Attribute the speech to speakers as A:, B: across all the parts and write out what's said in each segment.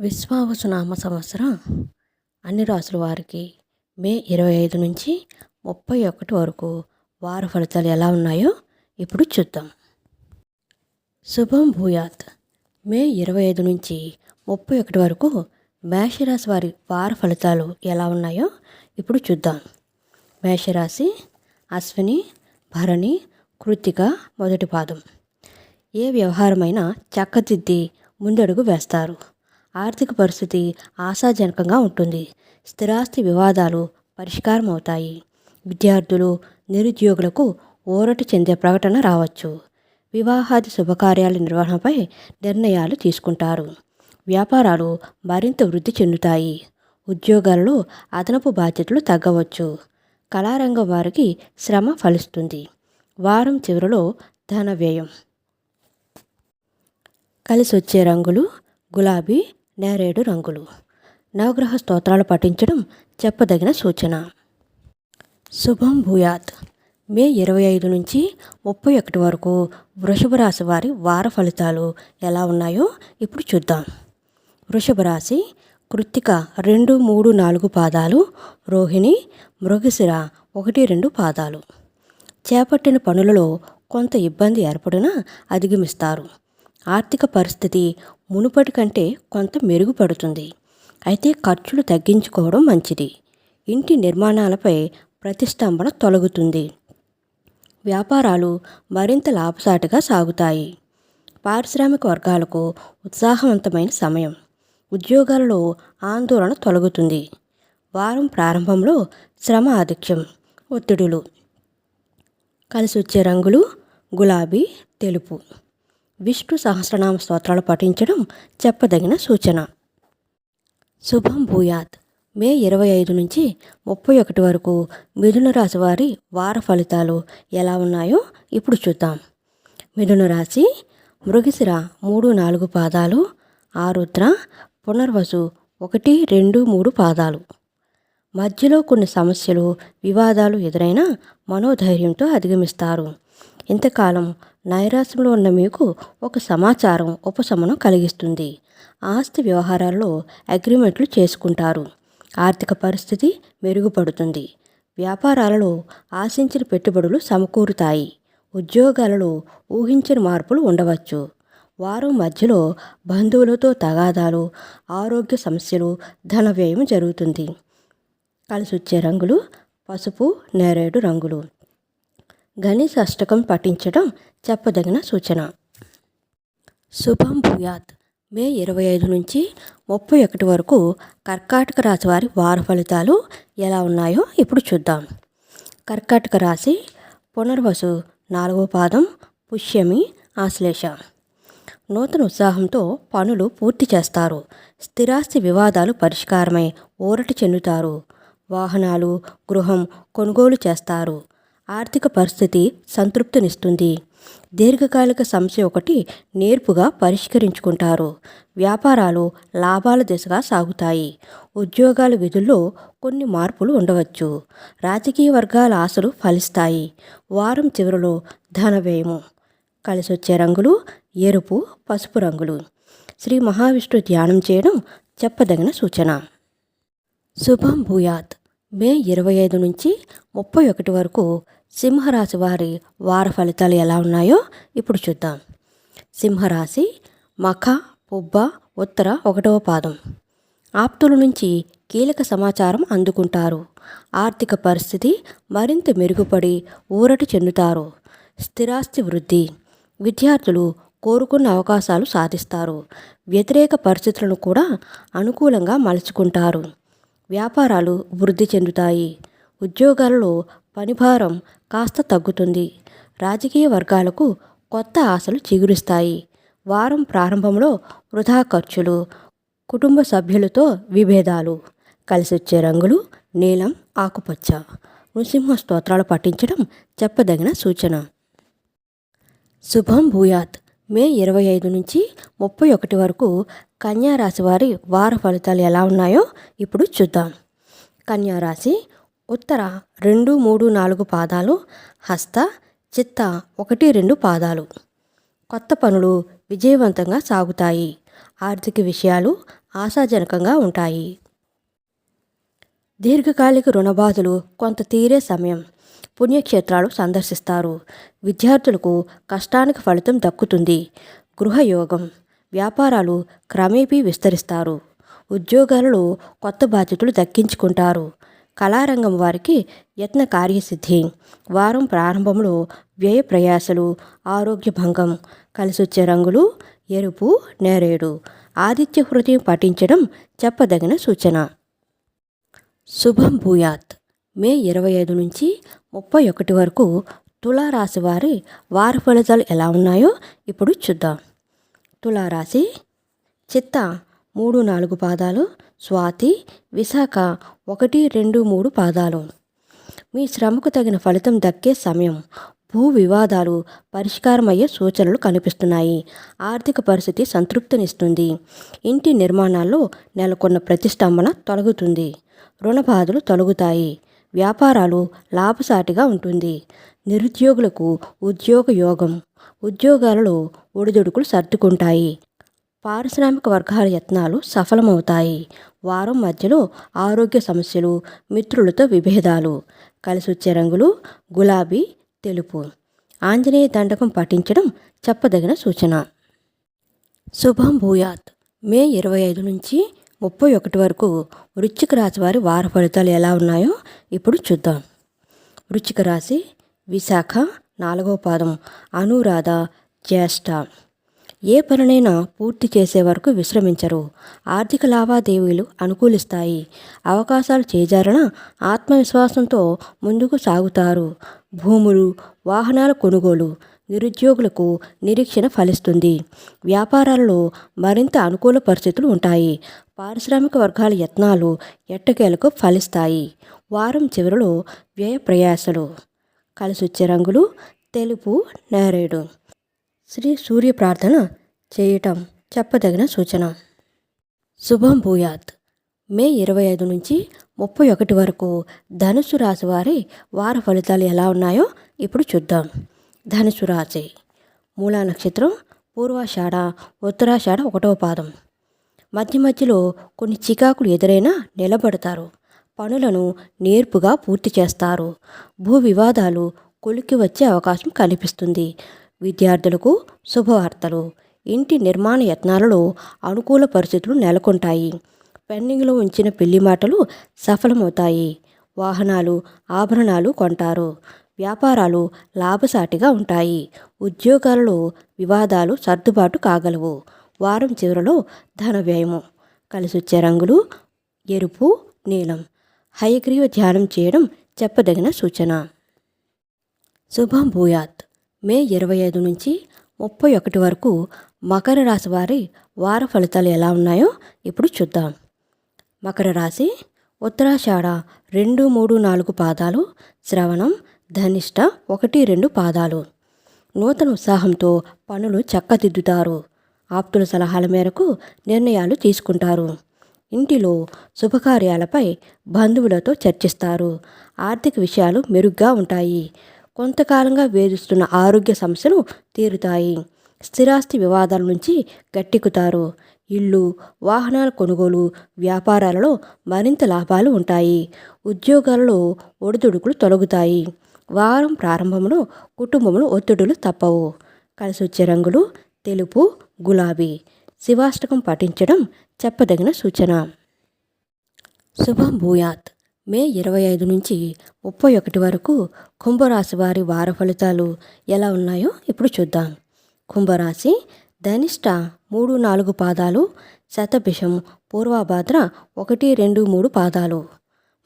A: విశ్వావసునామ సంవత్సరం అన్ని రాసుల వారికి మే ఇరవై ఐదు నుంచి ముప్పై ఒకటి వరకు వార ఫలితాలు ఎలా ఉన్నాయో ఇప్పుడు చూద్దాం. శుభం భూయాత్. మే ఇరవై ఐదు నుంచి ముప్పై ఒకటి వరకు మేషరాశి వారి వార ఫలితాలు ఎలా ఉన్నాయో ఇప్పుడు చూద్దాం. మేషరాశి అశ్విని భరణి కృతిక మొదటి పాదం. ఏ వ్యవహారమైనా చక్కదిద్ది ముందడుగు వేస్తారు. ఆర్థిక పరిస్థితి ఆశాజనకంగా ఉంటుంది. స్థిరాస్తి వివాదాలు పరిష్కారం అవుతాయి విద్యార్థులు నిరుద్యోగులకు ఊరట చెందే ప్రకటన రావచ్చు. వివాహాది శుభకార్యాల నిర్వహణపై నిర్ణయాలు తీసుకుంటారు. వ్యాపారాలు మరింత వృద్ధి చెందుతాయి. ఉద్యోగాలలో అదనపు బాధ్యతలు తగ్గవచ్చు. కళారంగం వారికి శ్రమ ఫలిస్తుంది. వారం చివరిలో ధన వ్యయం. కలిసి వచ్చే రంగులు గులాబీ నేరేడు రంగులు. నవగ్రహ స్తోత్రాలు పఠించడం చెప్పదగిన సూచన. శుభం భూయాత్. మే ఇరవై ఐదు నుంచి ముప్పై ఒకటి వరకు వృషభ రాశి వారి వార ఫలితాలు ఎలా ఉన్నాయో ఇప్పుడు చూద్దాం. వృషభ రాశి కృత్తిక రెండు మూడు నాలుగు పాదాలు రోహిణి మృగశిర ఒకటి రెండు పాదాలు. చేపట్టిన పనులలో కొంత ఇబ్బంది ఏర్పడినా అధిగమిస్తారు. ఆర్థిక పరిస్థితి మునుపటి కంటే కొంత మెరుగుపడుతుంది. అయితే ఖర్చులు తగ్గించుకోవడం మంచిది. ఇంటి నిర్మాణాలపై ప్రతిష్టంభన తొలగుతుంది. వ్యాపారాలు మరింత లాభసాటిగా సాగుతాయి. పారిశ్రామిక వర్గాలకు ఉత్సాహవంతమైన సమయం. ఉద్యోగాలలో ఆందోళన తొలగుతుంది. వారం ప్రారంభంలో శ్రమ ఆధిక్యం ఒత్తిడులు. కలిసి వచ్చే రంగులు గులాబీ తెలుపు. విష్ణు సహస్రనామ స్తోత్రాలు పఠించడం చెప్పదగిన సూచన. శుభం భూయాత్. మే ఇరవై ఐదు నుంచి ముప్పై ఒకటి వరకు మిథున రాశి వారి వార ఫలితాలు ఎలా ఉన్నాయో ఇప్పుడు చూద్దాం. మిథున రాశి మృగశిర మూడు నాలుగు పాదాలు ఆరుద్ర పునర్వసు ఒకటి రెండు మూడు పాదాలు. మధ్యలో కొన్ని సమస్యలు వివాదాలు ఎదురైనా మనోధైర్యంతో అధిగమిస్తారు. ఇంతకాలం నైరాశ్యంలో ఉన్న మీకు ఒక సమాచారం ఉపశమనం కలిగిస్తుంది. ఆస్తి వ్యవహారాల్లో అగ్రిమెంట్లు చేసుకుంటారు. ఆర్థిక పరిస్థితి మెరుగుపడుతుంది. వ్యాపారాలలో ఆశించిన పెట్టుబడులు సమకూరుతాయి. ఉద్యోగాలలో ఊహించిన మార్పులు ఉండవచ్చు. వారం మధ్యలో బంధువులతో తగాదాలు ఆరోగ్య సమస్యలు ధన వ్యయం జరుగుతుంది. కలిసి వచ్చే రంగులు పసుపు నేరేడు రంగులు. గణేష్ అష్టకం పఠించడం చెప్పదగిన సూచన. శుభం భూయాత్. మే ఇరవై ఐదు నుంచి ముప్పై ఒకటి వరకు కర్కాటక రాశి వారి వార ఫలితాలు ఎలా ఉన్నాయో ఇప్పుడు చూద్దాం. కర్కాటక రాశి పునర్వసు నాలుగో పాదం పుష్యమి ఆశ్లేష. నూతన ఉత్సాహంతో పనులు పూర్తి చేస్తారు. స్థిరాస్తి వివాదాలు పరిష్కారమై ఊరట చెందుతారు. వాహనాలు గృహం కొనుగోలు చేస్తారు. ఆర్థిక పరిస్థితి సంతృప్తినిస్తుంది. దీర్ఘకాలిక సమస్య ఒకటి నేర్పుగా పరిష్కరించుకుంటారు. వ్యాపారాలు లాభాల దిశగా సాగుతాయి. ఉద్యోగాల విధుల్లో కొన్ని మార్పులు ఉండవచ్చు. రాజకీయ వర్గాల ఆశలు ఫలిస్తాయి. వారం చివరిలో ధన వ్యయము. కలిసి వచ్చే రంగులు ఎరుపు పసుపు రంగులు. శ్రీ మహావిష్ణు ధ్యానం చేయడం చెప్పదగిన సూచన. శుభం భూయాత్. మే ఇరవై ఐదు నుంచి ముప్పై ఒకటి వరకు సింహరాశి వారి వార ఫలితాలు ఎలా ఉన్నాయో ఇప్పుడు చూద్దాం. సింహరాశి మఖ పుబ్బ ఉత్తర ఒకటవ పాదం. ఆప్తుల నుంచి కీలక సమాచారం అందుకుంటారు. ఆర్థిక పరిస్థితి మరింత మెరుగుపడి ఊరట చెందుతారు. స్థిరాస్తి వృద్ధి. విద్యార్థులు కోరుకున్న అవకాశాలు సాధిస్తారు. వ్యతిరేక పరిస్థితులను కూడా అనుకూలంగా మలుచుకుంటారు. వ్యాపారాలు వృద్ధి చెందుతాయి. ఉద్యోగాలలో పనిభారం కాస్త తగ్గుతుంది. రాజకీయ వర్గాలకు కొత్త ఆశలు చిగురిస్తాయి. వారం ప్రారంభంలో వృధా ఖర్చులు కుటుంబ సభ్యులతో విభేదాలు కలిసొచ్చే రంగులు నీలం ఆకుపచ్చ. నృసింహ స్తోత్రాలు పఠించడం చెప్పదగిన సూచన. శుభం భూయాత్. మే ఇరవై ఐదు నుంచి ముప్పై ఒకటి వరకు కన్యా రాశి వారి వార ఫలితాలు ఎలా ఉన్నాయో ఇప్పుడు చూద్దాం. కన్యారాశి ఉత్తర రెండు మూడు నాలుగు పాదాలు హస్త చిత్త ఒకటి రెండు పాదాలు. కొత్త పనులు విజయవంతంగా సాగుతాయి. ఆర్థిక విషయాలు ఆశాజనకంగా ఉంటాయి. దీర్ఘకాలిక రుణబాధలు కొంత తీరే సమయం. పుణ్యక్షేత్రాలు సందర్శిస్తారు. విద్యార్థులకు కష్టానికి ఫలితం దక్కుతుంది. గృహయోగం. వ్యాపారాలు క్రమేపీ విస్తరిస్తారు. ఉద్యోగాలలో కొత్త బాధ్యతలు దక్కించుకుంటారు. కళారంగం వారికి యత్న కార్యసిద్ధి. వారం ప్రారంభంలో వ్యయ ప్రయాసలు ఆరోగ్య భంగం కలిసొచ్చే రంగులు ఎరుపు నేరేడు ఆదిత్య హృదయం పఠించడం చెప్పదగిన సూచన. శుభం భూయాత్. మే ఇరవై ఐదు నుంచి ముప్పై ఒకటి వరకు తులారాశి వారి వార ఫలితాలు ఎలా ఉన్నాయో ఇప్పుడు చూద్దాం. తులారాశి చిత్త మూడు నాలుగు పాదాలు స్వాతి విశాఖ ఒకటి రెండు మూడు పాదాలు. మీ శ్రమకు తగిన ఫలితం దక్కే సమయం. భూ వివాదాలు పరిష్కారమయ్యే సూచనలు కనిపిస్తున్నాయి. ఆర్థిక పరిస్థితి సంతృప్తినిస్తుంది. ఇంటి నిర్మాణాల్లో నెలకొన్న ప్రతిష్టంభన తొలగుతుంది. రుణ బాధలు తొలగుతాయి. వ్యాపారాలు లాభసాటిగా ఉంటుంది. నిరుద్యోగులకు ఉద్యోగ యోగం. ఉద్యోగాలలో ఒడిదుడుకులు సర్దుకుంటాయి. పారిశ్రామిక వర్గాల యత్నాలు సఫలమవుతాయి. వారం మధ్యలో ఆరోగ్య సమస్యలు మిత్రులతో విభేదాలు. కలిసొచ్చే రంగులు గులాబీ తెలుపు. ఆంజనేయ దండకం పఠించడం చెప్పదగిన సూచన. శుభం భూయాత్. మే ఇరవై ఐదు నుంచి ముప్పై ఒకటి వరకు వృశ్చిక రాశి వారి వార ఫలితాలు ఎలా ఉన్నాయో ఇప్పుడు చూద్దాం. వృశ్చిక రాశి విశాఖ నాలుగవ పాదం. అనురాధ జ్యేష్ఠ. ఏ పనినైనా పూర్తి చేసే వరకు విశ్రమించరు. ఆర్థిక లావాదేవీలు అనుకూలిస్తాయి. అవకాశాలు చేజారణ ఆత్మవిశ్వాసంతో ముందుకు సాగుతారు. భూములు వాహనాల కొనుగోలు నిరుద్యోగులకు నిరీక్షణ ఫలిస్తుంది. వ్యాపారాలలో మరింత అనుకూల పరిస్థితులు ఉంటాయి. పారిశ్రామిక వర్గాల యత్నాలు ఎట్టకేలకు ఫలిస్తాయి. వారం చివరిలో వ్యయ ప్రయాసలు. కలిసొచ్చే రంగులు తెలుపు నేరేడు శ్రీ సూర్య ప్రార్థన చేయటం చెప్పదగిన సూచన. శుభం భూయాత్. మే ఇరవై ఐదు నుంచి ముప్పై ఒకటి వరకు ధనుసు రాశి వారి వార ఫలితాలు ఎలా ఉన్నాయో ఇప్పుడు చూద్దాం. ధనుసు రాశి. మూలా నక్షత్రం పూర్వాషాఢ ఉత్తరాషాఢ ఒకటవ పాదం. మధ్య మధ్యలో కొన్ని చికాకులు ఎదురైనా నిలబడతారు. పనులను నేర్పుగా పూర్తి చేస్తారు. భూ వివాదాలు కొలికి వచ్చే అవకాశం కనిపిస్తుంది. విద్యార్థులకు శుభవార్తలు. ఇంటి నిర్మాణ యత్నాలలో అనుకూల పరిస్థితులు నెలకొంటాయి. పెండింగ్లో ఉంచిన పెళ్ళి మాటలు సఫలమవుతాయి. వాహనాలు ఆభరణాలు కొంటారు. వ్యాపారాలు లాభసాటిగా ఉంటాయి. ఉద్యోగాలలో వివాదాలు సర్దుబాటు కాగలవు. వారం చివరిలో ధన వ్యయము. కలిసొచ్చే రంగులు ఎరుపు నీలం. హయగ్రీవ ధ్యానం చేయడం చెప్పదగిన సూచన. శుభం భూయాత్. మే ఇరవై ఐదు నుంచి ముప్పై ఒకటి వరకు మకర రాశి వారి వార ఫలితాలు ఎలా ఉన్నాయో ఇప్పుడు చూద్దాం. మకర రాశి ఉత్తరాషాఢ రెండు మూడు నాలుగు పాదాలు శ్రవణం ధనిష్ట ఒకటి రెండు పాదాలు. నూతన ఉత్సాహంతో పనులు చక్కదిద్దుతారు. ఆప్తుల సలహాల మేరకు నిర్ణయాలు తీసుకుంటారు. ఇంటిలో శుభకార్యాలపై బంధువులతో చర్చిస్తారు. ఆర్థిక విషయాలు మెరుగ్గా ఉంటాయి. కొంతకాలంగా వేధిస్తున్న ఆరోగ్య సమస్యలు తీరుతాయి. స్థిరాస్తి వివాదాల నుంచి గట్టెక్కుతారు. ఇల్లు వాహనాల కొనుగోలు వ్యాపారాలలో మరింత లాభాలు ఉంటాయి. ఉద్యోగాలలో ఒడిదుడుకులు తొలగుతాయి. వారం ప్రారంభంలో కుటుంబంలో ఒత్తిడులు తప్పవు. కలిసొచ్చే రంగులు తెలుపు గులాబీ. శివాష్టకం పఠించడం చెప్పదగిన సూచన. శుభం భూయాత్. మే ఇరవై ఐదు నుంచి ముప్పై ఒకటి వరకు కుంభరాశి వారి వార ఫలితాలు ఎలా ఉన్నాయో ఇప్పుడు చూద్దాం. కుంభరాశి ధనిష్ట మూడు నాలుగు పాదాలు శతభిషం పూర్వాభాద్ర ఒకటి రెండు మూడు పాదాలు.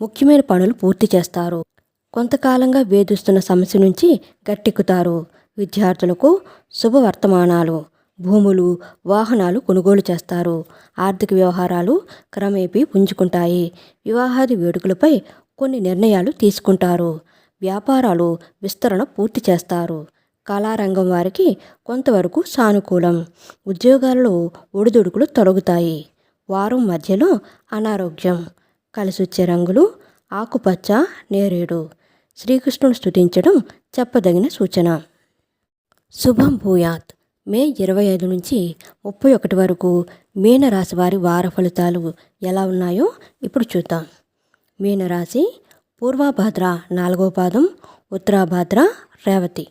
A: ముఖ్యమైన పనులు పూర్తి చేస్తారు. కొంతకాలంగా వేధిస్తున్న సమస్య నుంచి గట్టెక్కుతారు. విద్యార్థులకు శుభవర్తమానాలు భూములు వాహనాలు కొనుగోలు చేస్తారు. ఆర్థిక వ్యవహారాలు క్రమేపీ పుంజుకుంటాయి. వివాహాది వేడుకలపై కొన్ని నిర్ణయాలు తీసుకుంటారు. వ్యాపారాలు విస్తరణ పూర్తి చేస్తారు. కళారంగం వారికి కొంతవరకు సానుకూలం. ఉద్యోగాలలో ఒడిదుడుకులు తొలగుతాయి. వారం మధ్యలో అనారోగ్యం. కలిసొచ్చే రంగులు ఆకుపచ్చ నేరేడు. శ్రీకృష్ణుడు స్థుతించడం చెప్పదగిన సూచన. శుభం భూయాత్. మే ఇరవై ఐదు నుంచి ముప్పై ఒకటి వరకు మీనరాశి వారి వార ఫలితాలు ఎలా ఉన్నాయో ఇప్పుడు చూద్దాం. మీనరాశి పూర్వాభాద్ర నాలుగో పాదం ఉత్తరాభాద్ర రేవతి.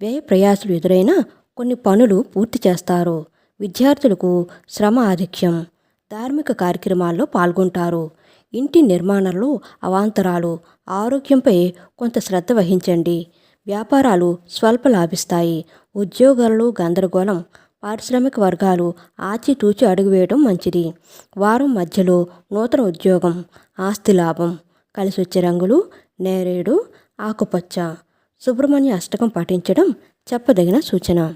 A: వ్యయ ప్రయాసులు ఎదురైన కొన్ని పనులు పూర్తి చేస్తారు. విద్యార్థులకు శ్రమ ఆధిక్యం. ధార్మిక కార్యక్రమాల్లో పాల్గొంటారు. ఇంటి నిర్మాణంలో అవాంతరాలు. ఆరోగ్యంపై కొంత శ్రద్ధ వహించండి. వ్యాపారాలు స్వల్ప లాభిస్తాయి. ఉద్యోగాలలో గందరగోళం పారిశ్రామిక వర్గాలు ఆచితూచి అడుగువేయడం మంచిది. వారం మధ్యలో నూతన ఉద్యోగం ఆస్తి లాభం కలిసి వచ్చే రంగులు నేరేడు ఆకుపచ్చ సుబ్రహ్మణ్య అష్టకం పాటించడం చెప్పదగిన సూచన.